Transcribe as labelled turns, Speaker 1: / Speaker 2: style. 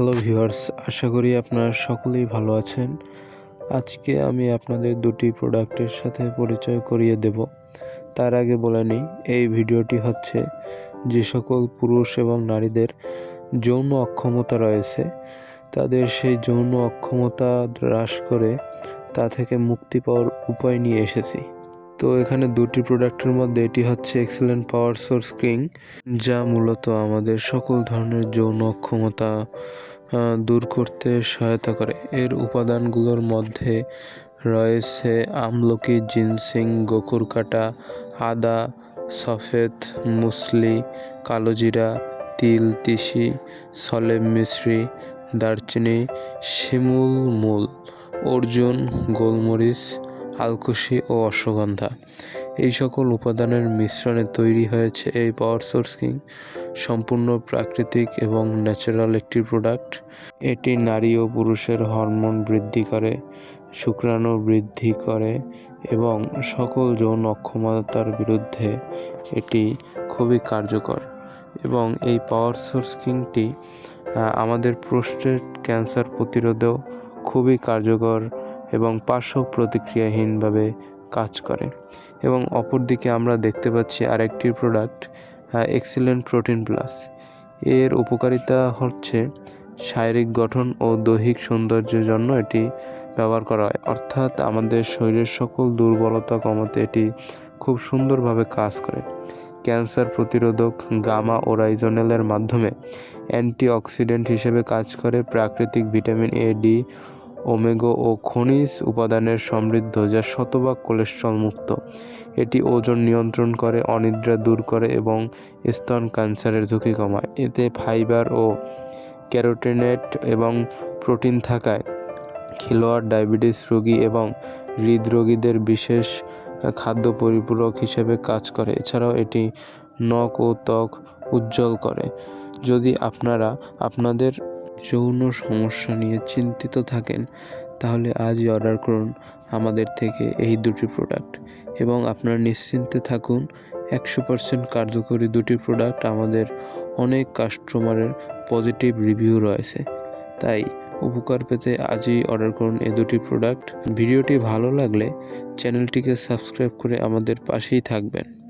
Speaker 1: Hello viewers আশা করি আপনারা সকলেই ভালো আছেন। আজকে আমি আপনাদের দুটি প্রোডাক্টের সাথে পরিচয় করিয়ে দেব। তার আগে বলে নিই, এই ভিডিওটি হচ্ছে যে সকল পুরুষ এবং নারীদের যৌন অক্ষমতা রয়েছে, তাদের সেই যৌন অক্ষমতা হ্রাস করে তা থেকে মুক্তি পাওয়ার উপায় নিয়ে এসেছি। তো এখানে দুটি প্রোডাক্টের মধ্যে এটি হচ্ছে এক্সেলেন্ট পাওয়ার সোর্স ক্রিং যা মূলত আমাদের সকল ধরনের যৌন অক্ষমতা দূর করতে সহায়তা করে। এর উপাদানগুলোর মধ্যে রয়েছে আমলকি, জিনসিং গোকুরকাটা আদা, সফেদ, মুসলি, কালোজিরা, তিল, তিসি, সলেম মিশ্রি, দারচিনি, শিমুল মূল, অর্জুন, গোলমরিচ আলকুশি ও অশ্বগন্ধা। এই সকল উপাদানের মিশ্রণে তৈরি হয়েছে এই পাওয়ার সোর্স কিং সম্পূর্ণ প্রাকৃতিক এবং ন্যাচারাল একটি প্রোডাক্ট এটি নারী ও পুরুষের হরমোন বৃদ্ধি করে, শুক্রাণু বৃদ্ধি করে এবং সকল যৌন অক্ষমতার বিরুদ্ধে এটি খুবই কার্যকর। এবং এই পাওয়ার সোর্স কিংটি আমাদের প্রোস্টেট ক্যান্সার প্রতিরোধেও খুবই কার্যকর এবং পার্শ্ব প্রতিক্রিয়াহীনভাবে কাজ করে। এবং অপরদিকে আমরা দেখতে পাচ্ছি আরেকটি প্রোডাক্ট এক্সিলেন্ট প্রোটিন প্লাস এর উপকারিতা হচ্ছে শারীরিক গঠন ও দৈহিক সৌন্দর্যের জন্য এটি ব্যবহার করা হয়। অর্থাৎ আমাদের শরীরের সকল দুর্বলতা কমাতে এটি খুব সুন্দরভাবে কাজ করে। ক্যান্সার প্রতিরোধক গামা ওরাইজোনেলের মাধ্যমে অ্যান্টিঅক্সিডেন্ট হিসেবে কাজ করে প্রাকৃতিক ভিটামিন এ ডি ওমেগো ও খনিজ উপাদানের সমৃদ্ধ যা শতভাগ কোলেস্ট্রল মুক্ত এটি ওজন নিয়ন্ত্রণ করে, অনিদ্রা দূর করে এবং স্তন ক্যান্সারের ঝুঁকি কমায়। এতে ফাইবার ও ক্যারোটিনেট এবং প্রোটিন থাকায় খেলোয়াড়, ডায়াবেটিস রোগী এবং হৃদরোগীদের বিশেষ খাদ্য পরিপূরক হিসেবে কাজ করে। এছাড়াও এটি নখ ও ত্বক উজ্জ্বল করে। যদি আপনারা আপনাদের যৌন সমস্যা নিয়ে চিন্তিত থাকেন, তাহলে আজই অর্ডার করুন আমাদের থেকে এই দুটি প্রোডাক্ট। এবং আপনারা নিশ্চিন্তে থাকুন, একশো পার্সেন্ট কার্যকরী দুটি প্রোডাক্ট আমাদের অনেক কাস্টমারের পজিটিভ রিভিউ রয়েছে। তাই, উপকার পেতে আজই অর্ডার করুন এই দুটি প্রোডাক্ট। ভিডিওটি ভালো লাগলে চ্যানেলটিকে সাবস্ক্রাইব করে আমাদের পাশেই থাকবেন।